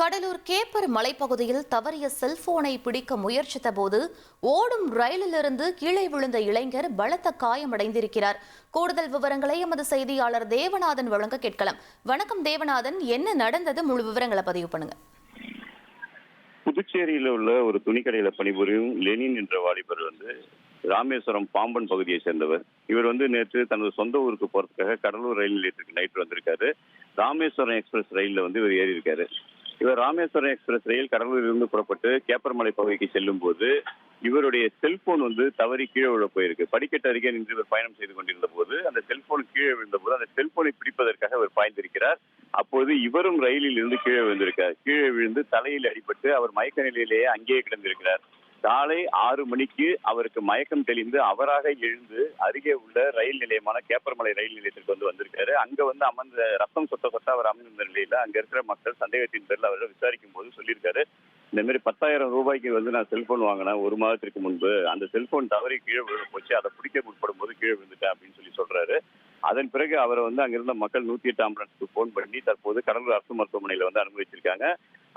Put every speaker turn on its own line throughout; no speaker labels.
கடலூர் கேப்பர் மலைப்பகுதியில் தவறிய செல்போனை பிடிக்க முயற்சித்த போது ஓடும் ரயிலிலிருந்து கீழே விழுந்த இளைஞர் பலத்த காயமடைந்திருக்கிறார். கூடுதல் விவரங்களை எமது செய்தியாளர் தேவநாதன் வழங்க கேட்கலாம். வணக்கம் தேவநாதன் என்ன நடந்தது? முழு விவரங்களை பதிவு பண்ணுங்க.
புதுச்சேரியில் உள்ள ஒரு துணிக்கடையில பணிபுரியும் லெனின் என்ற வாலிபர் வந்து ராமேஸ்வரம் பாம்பன் பகுதியை சேர்ந்தவர். இவர் வந்து நேற்று தனது சொந்த ஊருக்கு போறதுக்காக கடலூர் ரயில் நிலையத்திற்கு நைட் வந்திருக்காரு. ராமேஸ்வரம் எக்ஸ்பிரஸ் ரயிலில் வந்து இவர் ஏறி இருக்காரு இவர் ராமேஸ்வரம் எக்ஸ்பிரஸ் ரயில் கடலூரில் இருந்து புறப்பட்டு கேப்பர்மலை பகுதிக்கு செல்லும் போது இவருடைய செல்போன் வந்து தவறி கீழே விழ போயிருக்கு. படிக்கட்டு அருகே நின்று இவர் பயணம் செய்து கொண்டிருந்த போது அந்த செல்போன் கீழே விழுந்த போது அந்த செல்போனை பிடிப்பதற்காக அவர் பாய்ந்திருக்கிறார். அப்போது இவரும் ரயிலில் இருந்து கீழே விழுந்திருக்கார். கீழே விழுந்து தலையில் அடிபட்டு அவர் மயக்க நிலையிலேயே அங்கேயே கிடந்திருக்கிறார். காலை ஆறு மணிக்கு அவருக்கு மயக்கம் தெளிந்து அவராக எழுந்து அருகே உள்ள ரயில் நிலையமான கேப்பர்மலை ரயில் நிலையத்திற்கு வந்து வந்திருக்காரு. அங்க வந்து அமர்ந்த ரத்தம் சொட்ட சொட்ட அவர் அமர்ந்திருந்த நிலையில அங்க இருக்கிற மக்கள் சந்தேகத்தின் பேரில் அவரை விசாரிக்கும் போது சொல்லியிருக்காரு. இந்த மாதிரி பத்தாயிரம் ரூபாய்க்கு வந்து நான் செல்போன் வாங்கினேன். ஒரு மாதத்திற்கு முன்பு. அந்த செல்போன் தவறி கீழே விழுந்து போச்சு. அதை பிடிக்க முற்படும் போது கீழே விழுந்துட்டேன் அப்படின்னு சொல்லி சொல்றாரு. அதன் பிறகு அவரை வந்து அங்கிருந்த மக்கள் நூத்தி எட்டு ஆம்புலன்ஸ்க்கு போன் பண்ணி தற்போது கடலூர் அரசு மருத்துவமனையில வந்து அனுமதிச்சிருக்காங்க.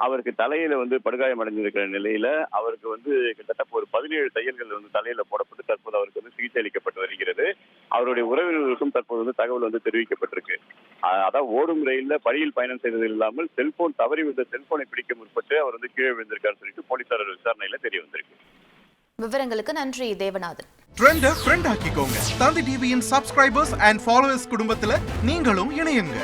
அவருக்கு தலையில வந்து படுகாயம் அடைஞ்சிருக்கிற நிலையில அவருக்கு வந்து கிட்டத்தட்ட ஒரு பதினேழு தையல்கள் வந்து தலையில போடப்பட்டு தற்போது அவருக்கு வந்து சிகிச்சை அளிக்கப்பட்டு வருகிறது. அவருடைய உறவினர்களுக்கும் தற்போது வந்து தகவல் வந்து தெரிவிக்கப்பட்டிருக்கு. அதான் ஓடும் ரயில்ல படியில் பயணம் செய்தது இல்லாமல் செல்போன் தவறி விழுந்த செல்போனை பிடிக்க முற்பட்டு அவர் வந்து கீழே விழுந்திருக்காருன்னு சொல்லிட்டு போலீசார் விசாரணையில தெரிய வந்திருக்கு.
விவரங்களுக்கு நன்றி தேவநாதன்.
ட்ரெண்ட ஃப்ரெண்ட் ஆக்கிக்கோங்க. தந்தி டிவியின் சப்ஸ்கிரைபர்ஸ் அண்ட் ஃபாலோவர்ஸ் குடும்பத்துல நீங்களும் இணையுங்க.